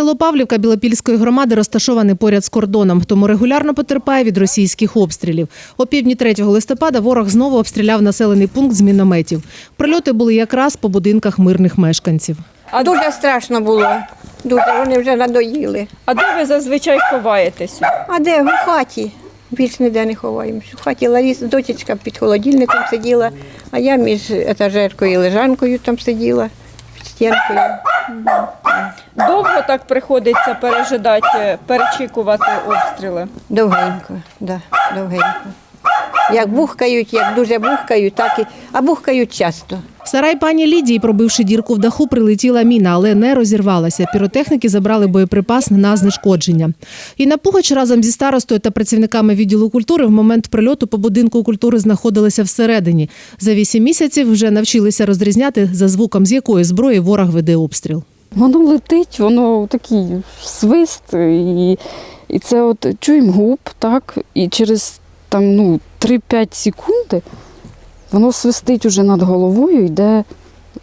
Село Павлівка Білопільської громади розташоване поряд з кордоном, тому регулярно потерпає від російських обстрілів. О півдні 3 листопада ворог знову обстріляв населений пункт з мінометів. Прильоти були якраз по будинках мирних мешканців. А дуже страшно було. Дуже вони вже надоїли. А де ви зазвичай ховаєтеся? А де? В хаті. Більш ніде не ховаємося. В хаті Ларіс, дочечка під холодильником сиділа, а я між етажеркою і лежанкою там сиділа, стінкою. Довго так приходиться пережидати, перечікувати обстріли? Довгенько, да, довгенько. Як бухкають, як дуже бухкають, так і. А бухкають часто. В Сарай пані Лідії, пробивши дірку в даху, прилетіла міна, але не розірвалася. Піротехніки забрали боєприпас на знешкодження. Інна Пугач разом зі старостою та працівниками відділу культури в момент прильоту по будинку культури знаходилися всередині. За вісім місяців вже навчилися розрізняти, за звуком з якої зброї ворог веде обстріл. Воно летить, воно такий свист, і, і це от чуємо губ, так, і через там, ну, 3-5 секунди воно свистить уже над головою, йде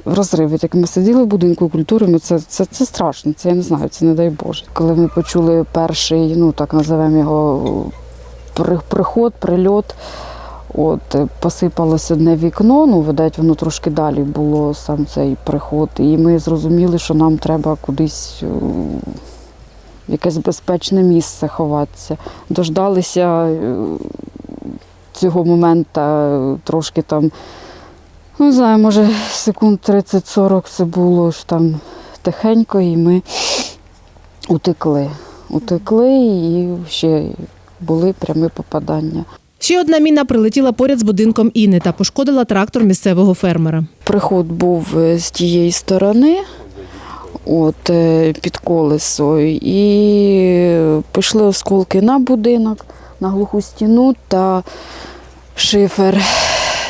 розрив. От Як ми сиділи в будинку культури, ми це, це, це страшно, це я не знаю, це не дай Боже. Коли ми почули перший, ну так називаємо його приход, прильот. От е, посипалось одне вікно, ну видать, воно трошки далі було сам цей приход. І ми зрозуміли, що нам треба кудись е, в якесь безпечне місце ховатися. Дождалися е, цього моменту трошки там, ну не знаю, може секунд 30-40 це було ж там тихенько, і ми утекли. Утекли і ще були прямі попадання. Ще одна міна прилетіла поряд з будинком Інни та пошкодила трактор місцевого фермера. Приход був е, з тієї сторони, от, е, під колесо, і пішли осколки на будинок, на глуху стіну та шифер.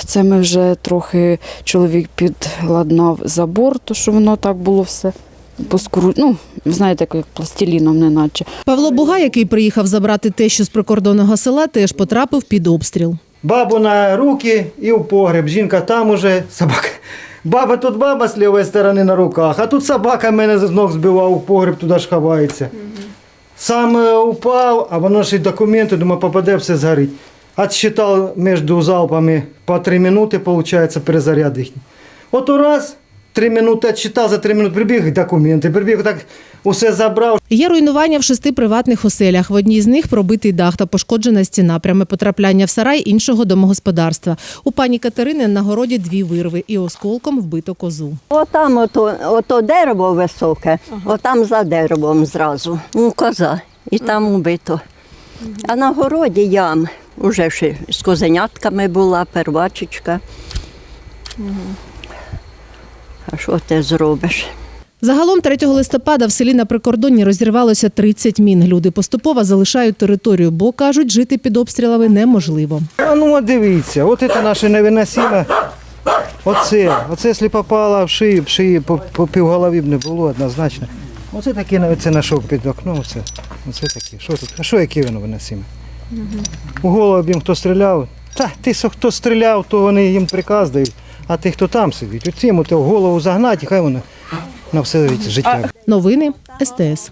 Це ми вже трохи чоловік підладнав забор, то що воно так було все поскру... Ну, знаєте, як пластиліном, неначе. Павло Буга, який приїхав забрати те, що з прикордонного села, теж потрапив під обстріл. Бабу на руки і в погреб. Жінка там уже, собака. Баба тут баба з лівої сторони на руках, а тут собака мене з ног збивав у погреб, туди ж ховається. Сам упав, а воно ж і документи, думаю, попаде, все згорить. Отсчитав між залпами по 3 минути, виходить, перезаряд їхній. От раз, 3 минути відчитав, за 3 минути прибіг документи, прибіг так, усе забрав. Є руйнування в шести приватних оселях. В одній з них пробитий дах та пошкоджена стіна. Пряме потрапляння в сарай іншого домогосподарства. У пані Катерини на городі дві вирви і осколком вбито козу. Отам ото, ото дерево високе, отам за деревом зразу. Ну, коза. І там убито. А на городі ям. Уже ще з козенятками була, первачечка. А що ти зробиш? Загалом 3 листопада в селі на прикордонні розірвалося 30 мін. Люди поступово залишають територію, бо кажуть, жити під обстрілами неможливо. А ну от дивіться, от це наше невиносиме. Оце, оце, якщо попало в шию, в шиї по, по півголові б не було однозначно. Оце таке навіть це знайшов під окном. Оце, оце таке. Що тут? А що яке воно виносиме? У голову б їм хто стріляв. Та ти хто стріляв, то вони їм приказ дають. А ти хто там сидить, оцім в голову загнати, і хай воно на все життя. Новини СТС.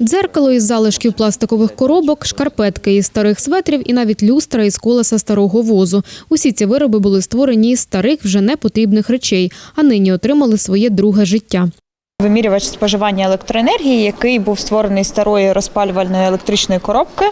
Дзеркало із залишків пластикових коробок, шкарпетки із старих светрів і навіть люстра із колеса старого возу. Усі ці вироби були створені із старих вже непотрібних речей, а нині отримали своє друге життя. Вимірювач споживання електроенергії, який був створений старої розпалювальної електричної коробки,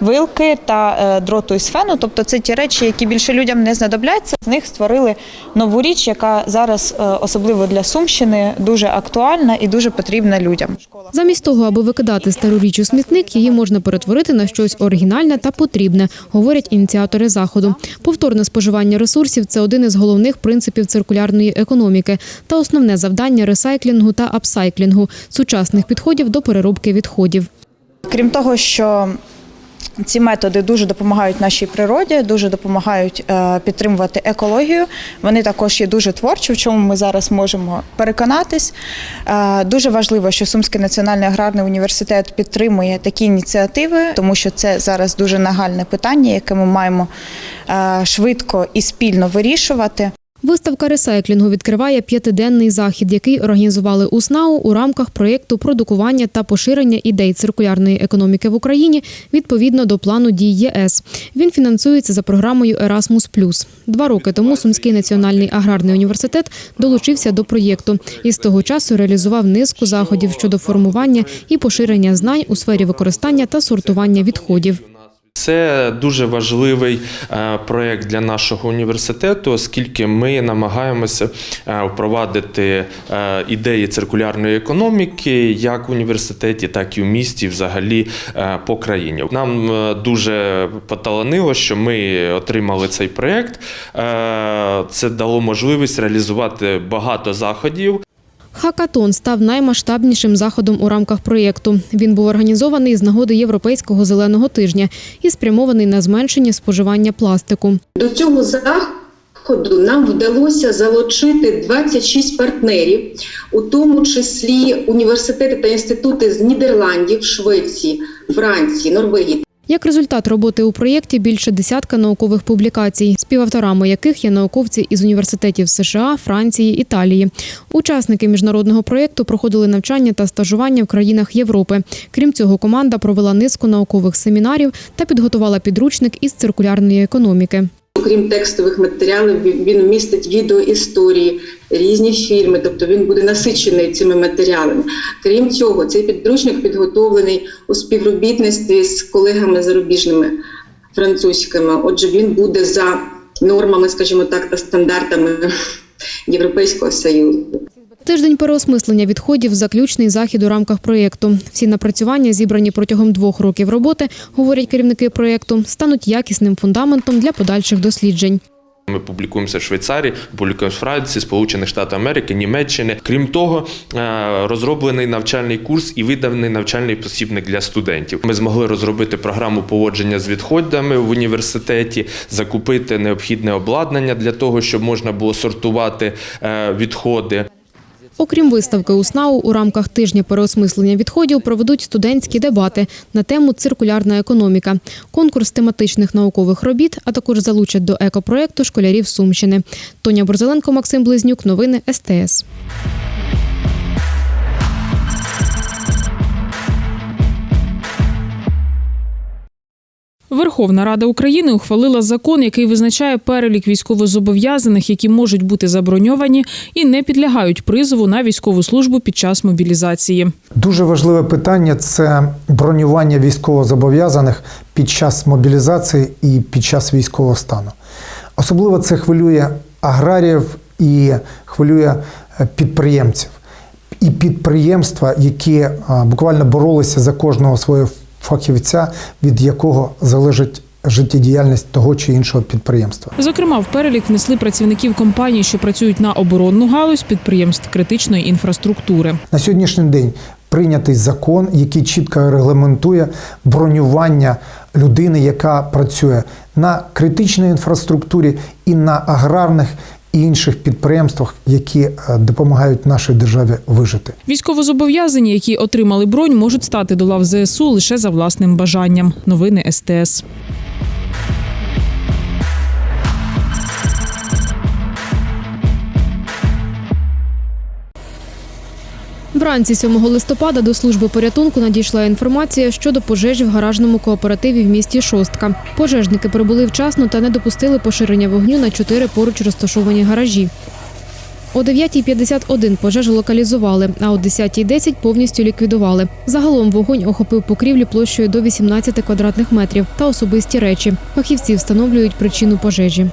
вилки та е, дроту із фену. Тобто це ті речі, які більше людям не знадобляться. З них створили нову річ, яка зараз, е, особливо для Сумщини, дуже актуальна і дуже потрібна людям. Замість того, аби викидати стару річ у смітник, її можна перетворити на щось оригінальне та потрібне, говорять ініціатори заходу. Повторне споживання ресурсів це один із головних принципів циркулярної економіки та основне завдання ресайклінгу та апсайклінгу сучасних підходів до переробки відходів. Крім того, що ці методи дуже допомагають нашій природі, дуже допомагають е, підтримувати екологію. Вони також є дуже творчі, в чому ми зараз можемо переконатись. Е, Дуже важливо, що Сумський національний аграрний університет підтримує такі ініціативи, тому що це зараз дуже нагальне питання, яке ми маємо е, швидко і спільно вирішувати. Виставка ресайклінгу відкриває п'ятиденний захід, який організували у СНАУ у рамках проєкту продукування та поширення ідей циркулярної економіки в Україні відповідно до плану дій ЄС. Він фінансується за програмою Erasmus+. Два роки тому Сумський національний аграрний університет долучився до проєкту і з того часу реалізував низку заходів щодо формування і поширення знань у сфері використання та сортування відходів. Це дуже важливий е, проєкт для нашого університету, оскільки ми намагаємося е, впровадити е, ідеї циркулярної економіки як в університеті, так і в місті, взагалі по країні. Нам дуже поталанило, що ми отримали цей проєкт. Це дало можливість реалізувати багато заходів. Хакатон став наймасштабнішим заходом у рамках проєкту. Він був організований з нагоди Європейського зеленого тижня і спрямований на зменшення споживання пластику. До цього заходу нам вдалося залучити 26 партнерів, у тому числі університети та інститути з Нідерландів, Швеції, Франції, Норвегії Як результат роботи у проєкті більше десятка наукових публікацій, співавторами яких є науковці із університетів США, Франції, Італії. Учасники міжнародного проєкту проходили навчання та стажування в країнах Європи. Крім цього, команда провела низку наукових семінарів та підготувала підручник із циркулярної економіки. Окрім текстових матеріалів, він- містить відеоісторії, різні фільми, тобто він буде насичений цими матеріалами. Крім цього, цей підручник підготовлений у співробітництві з колегами зарубіжними французькими. Отже, він буде за нормами, скажімо так, та стандартами Європейського Союзу. Тиждень переосмислення відходів заключний захід у рамках проєкту. Всі напрацювання, зібрані протягом двох років роботи, говорять керівники проєкту, стануть якісним фундаментом для подальших досліджень. Ми публікуємося в Швейцарії, публікуємося в Франції, Сполучених Штатів Америки, Німеччини. Крім того, е, розроблений навчальний курс і виданий навчальний посібник для студентів. Ми змогли розробити програму поводження з відходами в університеті, закупити необхідне обладнання для того, щоб можна було сортувати е, відходи. Окрім виставки у СНАУ, у рамках тижня переосмислення відходів проведуть студентські дебати на тему циркулярна економіка, конкурс тематичних наукових робіт, а також залучать до екопроекту школярів Сумщини. Тоня Борзеленко, Максим Близнюк. Новини СТС. Верховна Рада України ухвалила закон, який визначає перелік військовозобов'язаних, які можуть бути заброньовані і не підлягають призову на військову службу під час мобілізації. Дуже важливе питання це бронювання військовозобов'язаних під час мобілізації і під час військового стану. Особливо це хвилює аграріїв і хвилює е, підприємців. І підприємства, які буквально боролися за кожного свого фахівця, від якого залежить життєдіяльність того чи іншого підприємства. Зокрема, в перелік внесли працівників компаній, що працюють на оборонну галузь підприємств критичної інфраструктури. На сьогоднішній день прийнятий закон, який чітко регламентує бронювання людини, яка працює на критичній інфраструктурі і на аграрних інших підприємствах, які е, допомагають нашій державі вижити. Військовозобов'язані, які отримали бронь, можуть стати до лав ЗСУ лише за власним бажанням. Новини СТС. Вранці 7 листопада до служби порятунку надійшла інформація щодо пожежі в гаражному кооперативі в місті Шостка. Пожежники прибули вчасно та не допустили поширення вогню на чотири поруч розташовані гаражі. О 9.51 пожежу локалізували, а о 10.10 повністю ліквідували. Загалом вогонь охопив покрівлі площею до 18 квадратних метрів та особисті речі. Фахівці встановлюють причину пожежі.